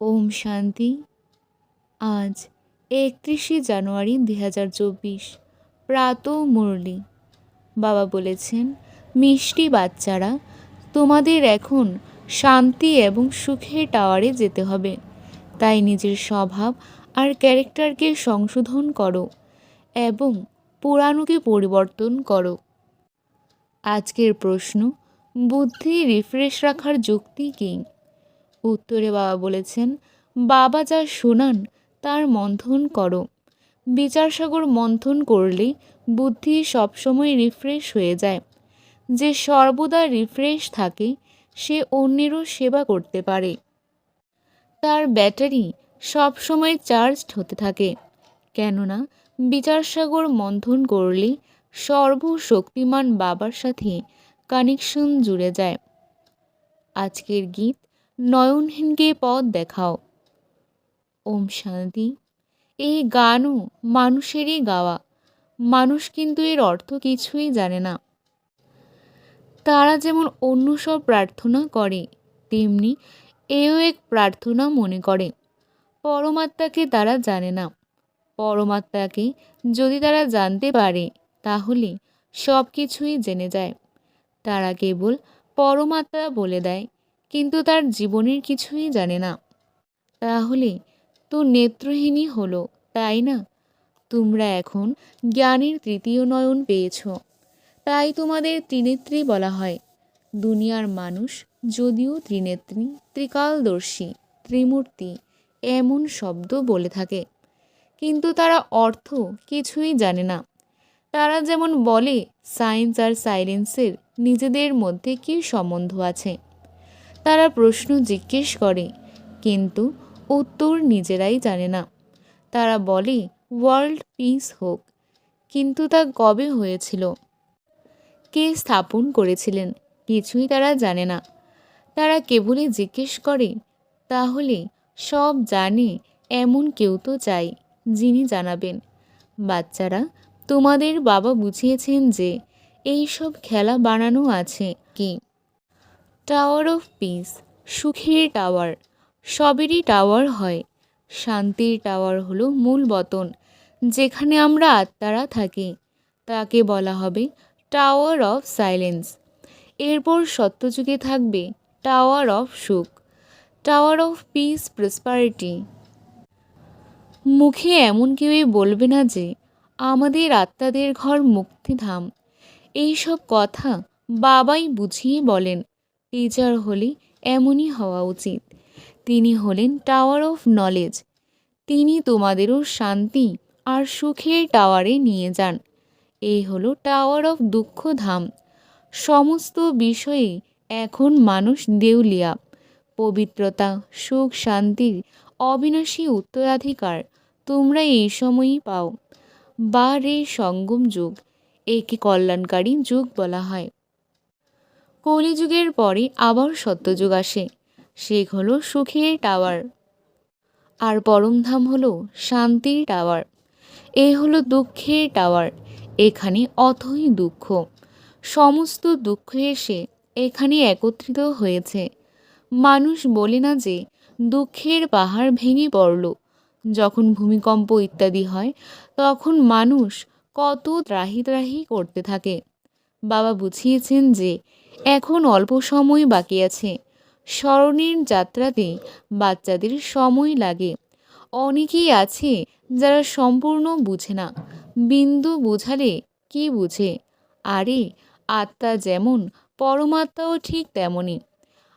ওম শান্তি। আজ একত্রিশে জানুয়ারি দুই হাজার চব্বিশ, প্রাত মুরলি। বাবা বলেছেন, মিষ্টি বাচ্চারা, তোমাদের এখন শান্তি এবং সুখের টাওয়ারে যেতে হবে। তাই নিজের স্বভাব আর ক্যারেক্টারকে সংশোধন করো এবং পুরানোকে পরিবর্তন করো। আজকের প্রশ্ন, বুদ্ধি রিফ্রেশ রাখার যুক্তি কী? উত্তরে বাবা বলেছেন, বাবা যা শোনান, তার মন্থন করো। বিচারসাগর মন্থন করলে বুদ্ধি সবসময় রিফ্রেশ হয়ে যায়। যে সর্বদা রিফ্রেশ থাকে, সে অন্যেরও সেবা করতে পারে। তার ব্যাটারি সবসময় চার্জড হতে থাকে। কেননা বিচারসাগর মন্থন করলে সর্বশক্তিমান বাবার সাথে কানেকশন জুড়ে যায়। আজকের গীত নয়নহীনকে পথ দেখাও। ওম শান্তি। এই গানও মানুষেরই গাওয়া। মানুষ কিন্তু এর অর্থ কিছুই জানে না। তারা যেমন অন্য সব প্রার্থনা করে, তেমনি এও এক প্রার্থনা মনে করে। পরমাত্মাকে তারা জানে না। পরমাত্মাকে যদি তারা জানতে পারে, তাহলে সব কিছুই জেনে যায়। তারা কেবল পরমাত্মা বলে দেয়। কিন্তু তার জীবনের কিছুই জানে না। তাহলে তো নেত্রহীনই হলো, তাই না? তোমরা এখন জ্ঞানের তৃতীয় নয়ন পেয়েছ। তাই তোমাদের ত্রিনেত্রী বলা হয়। দুনিয়ার মানুষ যদিও ত্রিনেত্রী, ত্রিকালদর্শী, ত্রিমূর্তি এমন শব্দ বলে থাকে। কিন্তু তারা অর্থ কিছুই জানে না। তারা যেমন বলে, সায়েন্স আর সাইলেন্সের নিজেদের মধ্যে কী সম্বন্ধ আছে? তারা প্রশ্ন জিজ্ঞেস করে, কিন্তু উত্তর নিজেরাই জানে না। তারা বলে, ওয়ার্ল্ড পিস হোক। কিন্তু তা কবে হয়েছিল? কে স্থাপন করেছিলেন? কিছুই তারা জানে না। তারা কেবলই জিজ্ঞেস করে, তাহলে সব জানে এমন কেউ তো চাই যিনি জানাবেন। বাচ্চারা, তোমাদের বাবা বুঝিয়েছেন যে এই সব খেলা বানানো আছে কি? টাওয়ার অফ পিস সুখের টাওয়ার সবেরই টাওয়ার হয়। শান্তির টাওয়ার হলো মূল বতন, যেখানে আমরা আত্মারা থাকি। তাকে বলা হবে টাওয়ার অফ সাইলেন্স এরপর সত্যযুগে থাকবে টাওয়ার অফ সুখ। টাওয়ার অফ পিস প্রসপারিটি মুখে এমন কেউই বলবে না যে, আমাদের আত্মাদের ঘর মুক্তিধাম। এইসব কথা বাবাই বুঝিয়ে বলেন। টিচার হলে এমনই হওয়া উচিত। তিনি হলেন টাওয়ার অফ নলেজ তিনি তোমাদেরও শান্তি আর সুখের টাওয়ারে নিয়ে যান। এই হলো টাওয়ার অফ দুঃখ ধাম সমস্ত বিষয়ে এখন মানুষ দেউলিয়া। পবিত্রতা, সুখ, শান্তির অবিনাশী উত্তরাধিকার তোমরা এই সময়ই পাও। বা রে সঙ্গম যুগ, একে কল্যাণকারী যুগ বলা হয়। কলিযুগের পরে আবার সত্যযুগ আসে। সে হলো সুখের টাওয়ার। আর পরমধাম হলো শান্তির টাওয়ার। এ হলো দুঃখের টাওয়ার। এখানে অথই দুঃখ। সমস্ত দুঃখ এসে এখানে একত্রিত হয়েছে। মানুষ বলে না যে দুঃখের পাহাড় ভেঙে পড়ল। যখন ভূমিকম্প ইত্যাদি হয়, তখন মানুষ কত ত্রাহি ত্রাহি করতে থাকে। বাবা বুঝিয়েছেন যে এখন অল্প সময় বাকি আছে। স্মরণের যাত্রাতে বাচ্চাদের সময় লাগে। অনেকেই আছে যারা সম্পূর্ণ বুঝে না। বিন্দু বোঝালে কি বুঝে? আরে, আত্মা যেমন পরমাত্মাও ঠিক তেমনই।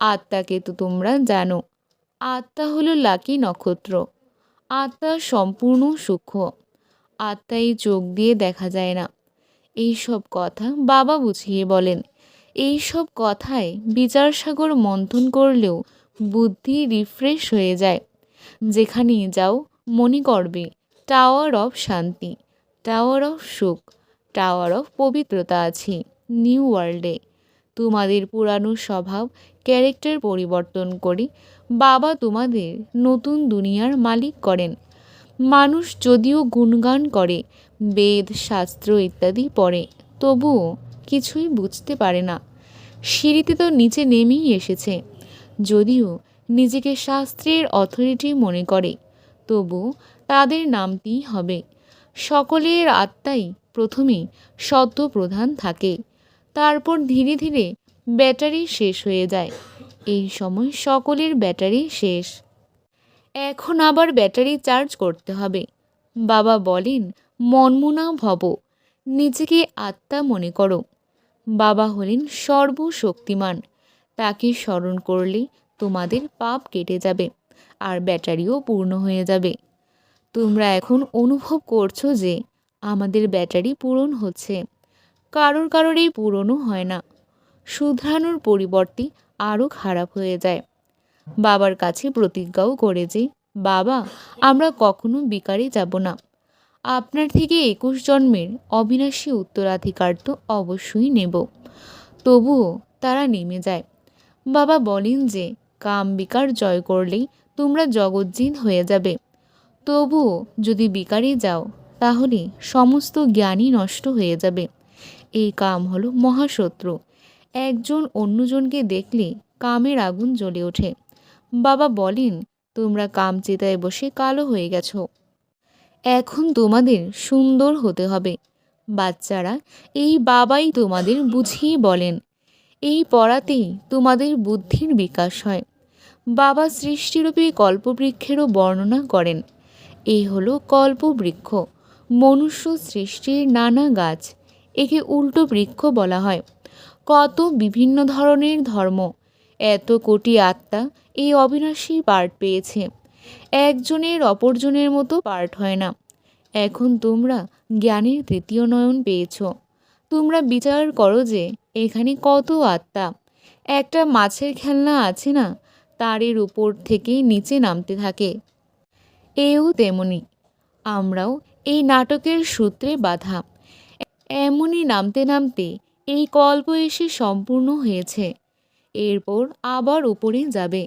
আত্মাকে তো তোমরা জানো, আত্মা হলো লাকি নক্ষত্র। আত্মা সম্পূর্ণ সূক্ষ্ম। আত্মাই চোখ দিয়ে দেখা যায় না। এই সব কথা বাবা বুঝিয়ে বলেন। এই সব কথায় বিচারসাগর মন্থন করলেও বুদ্ধি রিফ্রেশ হয়ে যায়। যেখানে যাও, মনে করবে টাওয়ার অফ শান্তি টাওয়ার অফ সুখ টাওয়ার অফ পবিত্রতা আছে নিউ ওয়ার্ল্ডে তোমাদের পুরানো স্বভাব ক্যারেক্টার পরিবর্তন করে। বাবা তোমাদের নতুন দুনিয়ার মালিক করেন। মানুষ যদিও গুণগান করে, বেদ, শাস্ত্র ইত্যাদি পড়ে, তবুও কিছুই বুঝতে পারে না। সিঁড়িতে তো নিচে নেমেই এসেছে। যদিও নিজেকে শাস্ত্রের অথরিটি মনে করে, তবু তাদের নামতেই হবে। সকলের আত্মাই প্রথমে সত্য প্রধান থাকে, তারপর ধীরে ধীরে ব্যাটারি শেষ হয়ে যায়। এই সময় সকলের ব্যাটারি শেষ। এখন আবার ব্যাটারি চার্জ করতে হবে। বাবা বলেন মনমুনা ভব। নিজেকে আত্মা মনে করো। বাবা হলেন সর্বশক্তিমান। তাকে স্মরণ করলে তোমাদের পাপ কেটে যাবে আর ব্যাটারিও পূর্ণ হয়ে যাবে। তোমরা এখন অনুভব করছ যে আমাদের ব্যাটারি পূরণ হচ্ছে। কারোর কারোর এই পূরণও হয় না। শুধরানোর পরিবর্তে আরও খারাপ হয়ে যায়। বাবার কাছে প্রতিজ্ঞাও করে যে, বাবা, আমরা কখনো বিকারে যাব না। আপনার থেকে একুশ জন্মের অবিনাশী উত্তরাধিকার তো অবশ্যই নেব। তবুও তারা নেমে যায়। বাবা বলেন যে কাম বিকার জয় করলেই তোমরা জগজ্জিৎ হয়ে যাবে। তবুও যদি বিকারে যাও, তাহলে সমস্ত জ্ঞানই নষ্ট হয়ে যাবে। এই কাম হলো মহাশত্রু। একজন অন্যজনকে দেখলে কামের আগুন জ্বলে ওঠে। বাবা বলেন, তোমরা কাম চেতায় বসে কালো হয়ে গেছো। এখন তোমাদের সুন্দর হতে হবে। বাচ্চারা, এই বাবাই তোমাদের বুঝিয়ে বলেন, এই পড়াতেই তোমাদের বুদ্ধির বিকাশ হয়। বাবা সৃষ্টিরূপী কল্পবৃক্ষেরও বর্ণনা করেন এই হলো কল্পবৃক্ষ, মনুষ্য সৃষ্টির নানা গাছ, একে উল্টো বৃক্ষ বলা হয়। কত বিভিন্ন ধরনের ধর্ম, এত কোটি আত্মা এই অবিনাশী পার্ট পেয়েছে। একজনের অপরজনের মতো পার্ট হয় না। এখন তোমরা জ্ঞানের তৃতীয় নয়ন পেয়েছ। তোমরা বিচার করো যে এখানে কত আত্মা। একটা মাছের খেলনা আছে না, তারের উপর থেকে নিচে নামতে থাকে। এও তেমনি। আমরাও এই নাটকের সূত্রে বাধা। এমনই নামতে নামতে এই কল্প এসে সম্পূর্ণ হয়েছে। এরপর আবার উপরে যাবে।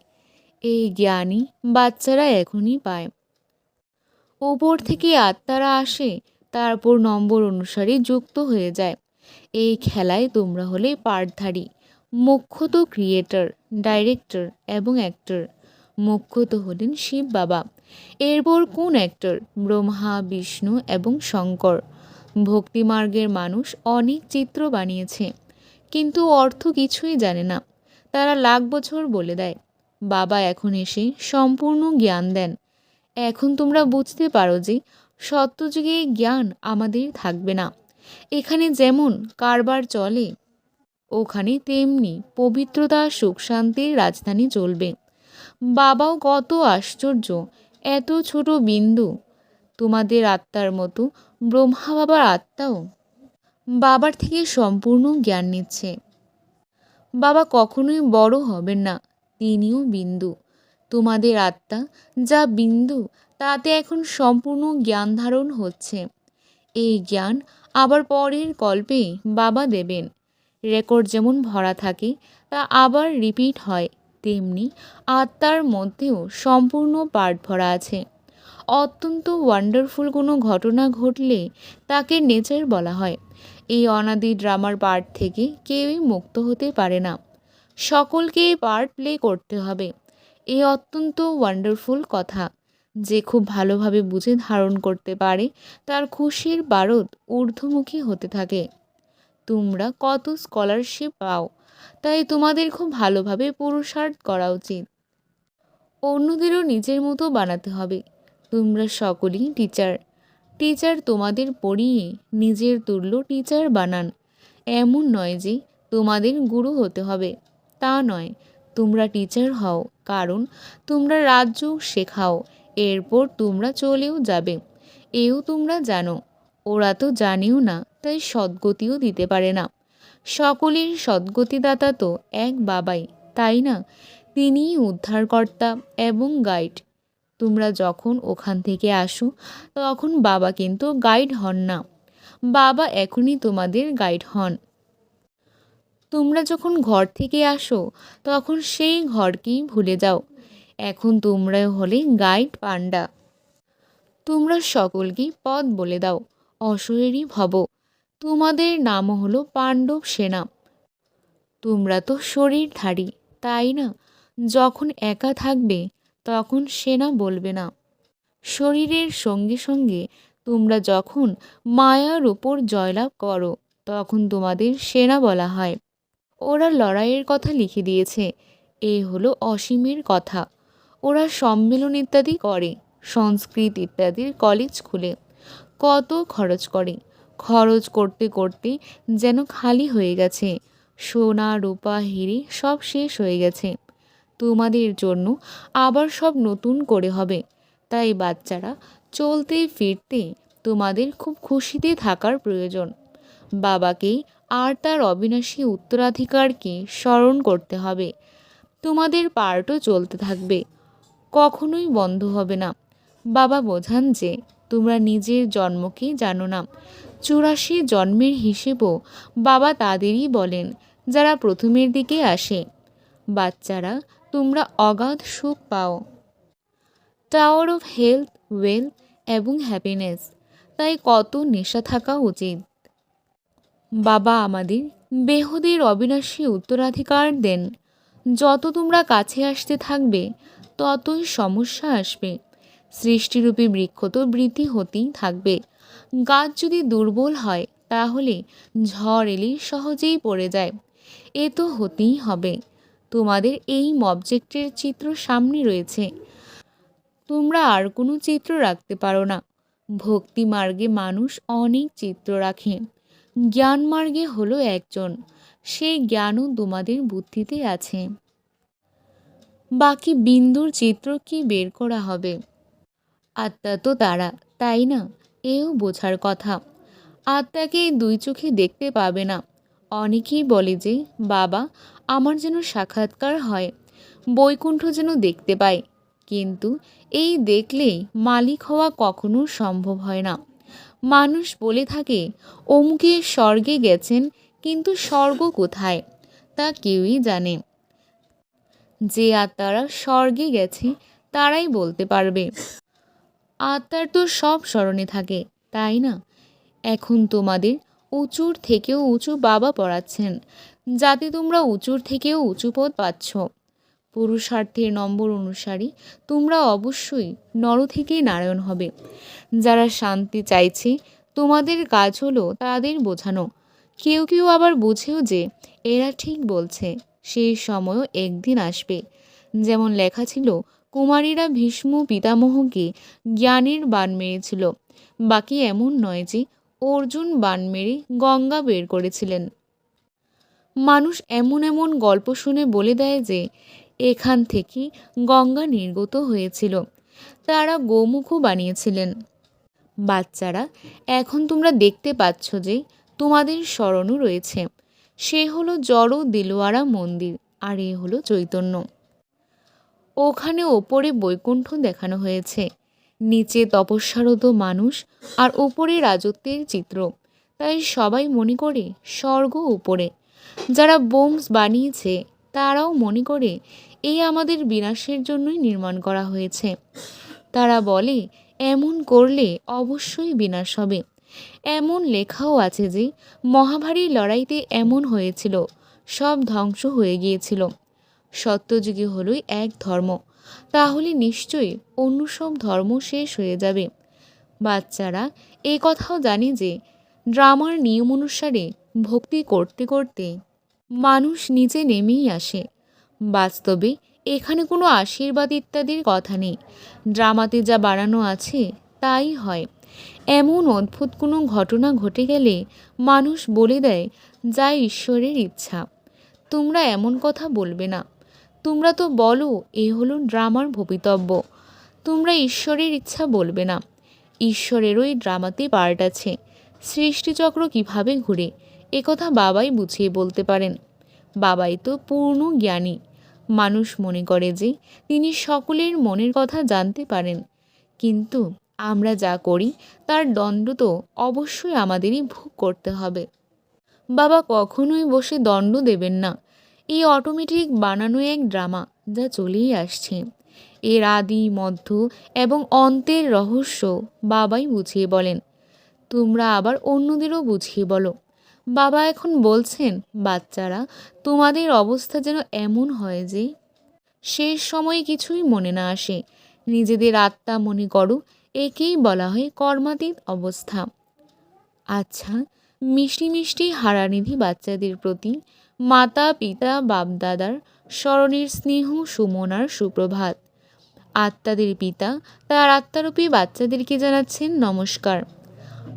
এই জ্ঞানই বাচ্চারা এখনই পায়। ওপর থেকে আত্মারা আসে, তারপর নম্বর অনুসারে যুক্ত হয়ে যায়। এই খেলায় তোমরা হলে পার্টধারী মুখ্যত ক্রিয়েটর, ডাইরেক্টর এবং অ্যাক্টর। মুখ্যত হলেন শিব বাবা। এরপর কোন অ্যাক্টর? ব্রহ্মা, বিষ্ণু এবং শঙ্কর। ভক্তিমার্গের মানুষ অনেক চিত্র বানিয়েছে, কিন্তু অর্থ কিছুই জানে না। তারা লাখ বছর বলে দেয়। বাবা এখন এসে সম্পূর্ণ জ্ঞান দেন। এখন তোমরা বুঝতে পারো যে সত্যযুগে জ্ঞান আমাদের থাকবে না। এখানে যেমন কারবার চলে, ওখানে তেমনি পবিত্রতা, সুখ শান্তির রাজধানী চলবে। বাবাও কত আশ্চর্য, এত ছোট বিন্দু। তোমাদের আত্মার মতো ব্রহ্মা বাবার আত্মাও বাবার থেকে সম্পূর্ণ জ্ঞান নিচ্ছে। বাবা কখনোই বড় হবেন না। তিনিও বিন্দু। তোমাদের আত্মা যা বিন্দু, তাতে এখন সম্পূর্ণ জ্ঞান ধারণ হচ্ছে। এই জ্ঞান আবার পরের কল্পে বাবা দেবেন। রেকর্ড যেমন ভরা থাকে, তা আবার রিপিট হয়। তেমনি আত্মার মধ্যেও সম্পূর্ণ পার্ট ভরা আছে। অত্যন্ত ওয়ান্ডারফুল কোনো ঘটনা ঘটলে তাকে নেচার বলা হয়। এই অনাদি ড্রামার পার্ট থেকে কেউই মুক্ত হতে পারে না। সকলকে পার্ট প্লে করতে হবে। এই অত্যন্ত ওয়ান্ডারফুল কথা। যে খুব ভালোভাবে বুঝে ধারণ করতে পারে, তার খুশির বারদ ঊর্ধ্বমুখী হতে থাকে। তোমরা কত স্কলারশিপ পাও, তাই তোমাদের খুব ভালোভাবে পুরুষার্থ করা উচিত। অন্যদেরও নিজের মতো বানাতে হবে। তোমরা সকলেই টিচার টিচার তোমাদের পড়িয়ে নিজের তুল্য টিচার বানান। এমন নয় যে তোমাদের গুরু হতে হবে। তা নয়, তোমরা টিচার হও, কারণ তোমরা রাজ্য শেখাও, এরপর তোমরা চলেও যাবে। এও তোমরা জানো, ওরা তো জানেও না, তাই সদ্গতিও দিতে পারে না। সকলের সদ্গতিদাতা তো এক বাবাই, তাই না? তিনিই উদ্ধারকর্তা এবং গাইড তোমরা যখন ওখান থেকে আসো, তখন বাবা কিন্তু গাইড হন না। বাবা এখনই তোমাদের গাইড হন। তোমরা যখন ঘর থেকে আসো, তখন সেই ঘরকেই ভুলে যাও। এখন তোমরা হলে গাইড পান্ডা তোমরা সকলকেই পথ বলে দাও, অসুরেরই ভব। তোমাদের নাম হলো পাণ্ডব সেনা। তোমরা তো শরীরধারী, তাই না? যখন একা থাকবে, তখন সেনা বলবে না। শরীরের সঙ্গে সঙ্গে তোমরা যখন মায়ার উপর জয়লাভ করো, তখন তোমাদের সেনা বলা হয়। ওরা লড়াইয়ের কথা লিখে দিয়েছে। এ হলো অসীমের কথা। ওরা সম্মেলন ইত্যাদি করে, সংস্কৃত ইত্যাদির কলেজ খুলে। কত খরচ করে। খরচ করতে করতে যেন খালি হয়ে গেছে। সোনা, রূপা, হিরে সব শেষ হয়ে গেছে। তোমাদের জন্য আবার সব নতুন করে হবে। তাই বাচ্চারা চলতে ফিরতে তোমাদের খুব খুশিতে থাকার প্রয়োজন। বাবাকে আর তার অবিনাশী উত্তরাধিকারকে স্মরণ করতে হবে। তোমাদের পার্টও চলতে থাকবে। কখনোই বন্ধ হবে না। বাবা বোঝান যে, তোমরা নিজের জন্মকে জানো না। চুরাশি জন্মের হিসেবও বাবা তাদেরই বলেন, যারা প্রথমের দিকে আসে। বাচ্চারা, তোমরা অগাধ সুখ পাও। টাওয়ার অফ হেলথ, ওয়েলথ এবং হ্যাপিনেস, তাই কত নেশা থাকা উচিত। বাবা আমাদের বেহুদের অবিনাশী উত্তরাধিকার দেন। যত তোমরা কাছে আসতে থাকবে, ততই সমস্যা আসবে। সৃষ্টিরূপী বৃক্ষ তো বৃদ্ধি হতেই থাকবে। গাছ যদি দুর্বল হয়, তাহলে ঝড় এলে সহজেই পড়ে যায়। এ তো হতেই হবে। তোমাদের এই অবজেক্টের চিত্র সামনে রয়েছে। তোমরা আর কোনো চিত্র রাখতে পারো না। ভক্তি মার্গে মানুষ অনেক চিত্র রাখে। জ্ঞান মার্গে হলো একজন। সেই জ্ঞানও তোমাদের বুদ্ধিতে আছে। বাকি বিন্দুর চিত্র কি বের করা হবে? আত্মা তো তারা, তাই না? এও বোঝার কথা। আত্মাকে দুই চোখে দেখতে পাবে না। অনেকেই বলে যে, বাবা, আমার যেন সাক্ষাৎকার হয়। বৈকুণ্ঠ যেন দেখতে পায় কিন্তু এই দেখলেই মালিক হওয়া কখনো সম্ভব হয় না। মানুষ বলে থাকে, অমুকে স্বর্গে গেছেন, কিন্তু স্বর্গ কোথায়? তা কেউই জানে। যে আত্মারা স্বর্গে গেছে, তারাই বলতে পারবে। আত্মার তো সব স্মরণে থাকে, তাই না? এখন তোমাদের উঁচুর থেকেও উঁচু বাবা পড়াচ্ছেন, যাতে তোমরা উঁচুর থেকেও উঁচু পদ পাচ্ছ। পুরুষার্থের নম্বর অনুসারী, তোমরা অবশ্যই নর থেকেই নারায়ণ হবে। যারা শান্তি চাইছে, তোমাদের কাজ হলো তাদের বোঝানো। কেউ কেউ আবার বুঝেও যে, এরা ঠিক বলছে, সেই সময়ও একদিন আসবে। যেমন লেখা ছিল, কুমারীরা ভীষ্ম পিতামহকে জ্ঞানের বান মেরেছিল। বাকি এমন নয় যে, অর্জুন বান মেরে গঙ্গা বের করেছিলেন। মানুষ এমন এমন গল্প শুনে বলে দেয় যে এখান থেকে গঙ্গা নির্গত হয়েছিল। তারা গোমুখও বানিয়েছিলেন। বাচ্চারা, এখন তোমরা দেখতে পাচ্ছ যে তোমাদের স্মরণও রয়েছে। সে হলো জড় দিলোয়ারা মন্দির, আর এ হলো চৈতন্য। ওখানে ওপরে বৈকুণ্ঠ দেখানো হয়েছে। নিচে তপস্যারত মানুষ, আর ওপরে রাজত্বের চিত্র। তাই সবাই মনে করে স্বর্গ উপরে। যারা বোমস বানিয়েছে তারাও মনে করে, এই আমাদের বিনাশের জন্যই নির্মাণ করা হয়েছে। তারা বলে, এমন করলে অবশ্যই বিনাশ হবে। এমন লেখাও আছে যে, মহাভারী লড়াইতে এমন হয়েছিল, সব ধ্বংস হয়ে গিয়েছিল। সত্যযুগে হলোই এক ধর্ম, তাহলে নিশ্চয়ই অন্য সব ধর্ম শেষ হয়ে যাবে। বাচ্চারা এ কথাও জানে যে, ড্রামার নিয়ম অনুসারে ভক্তি করতে করতে মানুষ নিচে নেমেই আসে। বাস্তবে এখানে কোনো আশীর্বাদ ইত্যাদির কথা নেই। ড্রামাতে যা বাড়ানো আছে, তাই হয়। এমন অদ্ভুত কোনো ঘটনা ঘটে গেলে মানুষ বলে দেয়, যা ঈশ্বরের ইচ্ছা। তোমরা এমন কথা বলবে না। তোমরা তো বলো, এ হলো ড্রামার ভবিতব্য। তোমরা ঈশ্বরের ইচ্ছা বলবে না। ঈশ্বরেরও এই ড্রামাতে পার্ট আছে। সৃষ্টিচক্র কীভাবে ঘুরে? একথা বাবাই বুঝিয়ে বলতে পারেন। বাবাই তো পূর্ণ জ্ঞানী। মানুষ মনে করে যে তিনি সকলের মনের কথা জানতে পারেন। কিন্তু আমরা যা করি, তার দণ্ড তো অবশ্যই আমাদেরই ভোগ করতে হবে। বাবা কখনোই বসে দণ্ড দেবেন না। এই অটোমেটিক বানানো এক ড্রামা যা চলেই আসছে। এর আদি, মধ্য এবং অন্তের রহস্য বাবাই বুঝিয়ে বলেন। তোমরা আবার অন্যদেরও বুঝিয়ে বলো। বাবা এখন বলছেন, বাচ্চারা, তোমাদের অবস্থা যেন এমন হয় যে শেষ সময়ে কিছুই মনে না আসে। নিজেদের আত্মা মনে করো একেই বলা হয় কর্মাতীত অবস্থা। আচ্ছা মিষ্টি মিষ্টি হারানিধি বাচ্চাদের প্রতি মাতা পিতা বাপদাদার স্মরণের স্নেহ সুমনার সুপ্রভাত। আত্মাদের পিতা, তার আত্মারূপী বাচ্চাদেরকে জানাচ্ছেন নমস্কার।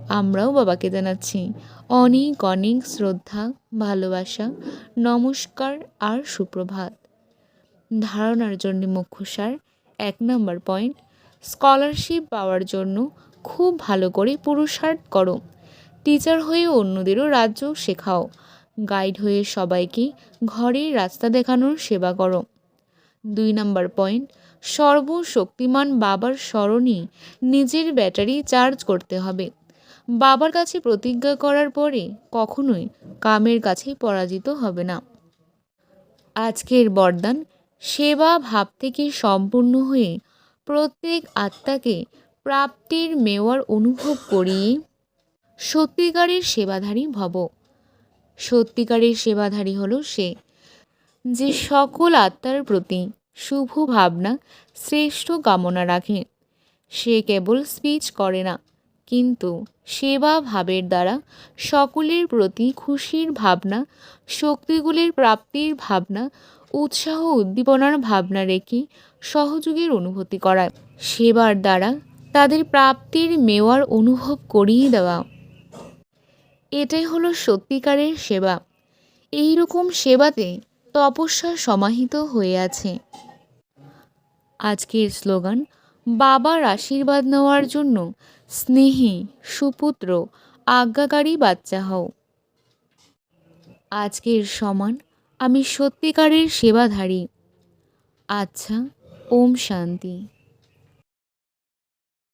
আমরাও বাবাকে জানাচ্ছি। অনেক অনেক শ্রদ্ধা, ভালোবাসা, নমস্কার আর সুপ্রভাত। ধারণার জন্য মুখ্যসার এক নম্বর পয়েন্ট, স্কলারশিপ পাওয়ার জন্য খুব ভালো করে পুরুষার্থ করো। টিচার হয়ে অন্যদেরও রাজ্য শেখাও। গাইড হয়ে সবাইকে ঘরের রাস্তা দেখানোর সেবা করো। দুই নম্বর পয়েন্ট, সর্বশক্তিমান বাবার স্মরণে নিজের ব্যাটারি চার্জ করতে হবে। বাবার কাছে প্রতিজ্ঞা করার পরে কখনোই কামের কাছে পরাজিত হবে না। আজকের বরদান সেবা ভাব থেকে সম্পূর্ণ হয়ে প্রত্যেক আত্মাকে প্রাপ্তির মেওয়ার অনুভব করিয়ে সত্যিকারের সেবাধারী ভব। সত্যিকারের সেবাধারী হলো সে যে সকল আত্মার প্রতি শুভ ভাবনা শ্রেষ্ঠ কামনা রাখে। সে কেবল স্পিচ করে না। কিন্তু সেবা ভাবের দ্বারা সকলের প্রতি খুশির ভাবনা, শক্তিগুলির প্রাপ্তির ভাবনা, উৎসাহ উদ্দীপনার ভাবনা রেখে সহযোগের অনুভূতি করায়। সেবার দ্বারা তাদের প্রাপ্তির মেওয়ার অনুভব করিয়ে দেওয়া। এটাই হলো সত্যিকারের সেবা। এই রকম সেবাতে তপস্যা সমাহিত হয়ে আছে। আজকের স্লোগান, বাবার আশীর্বাদ নেওয়ার জন্য স্নেহী সুপুত্র আজ্ঞাকারী বাচ্চা হও। আজকের সমান আমি সত্যিকারের সেবাধারী। আচ্ছা ওম শান্তি।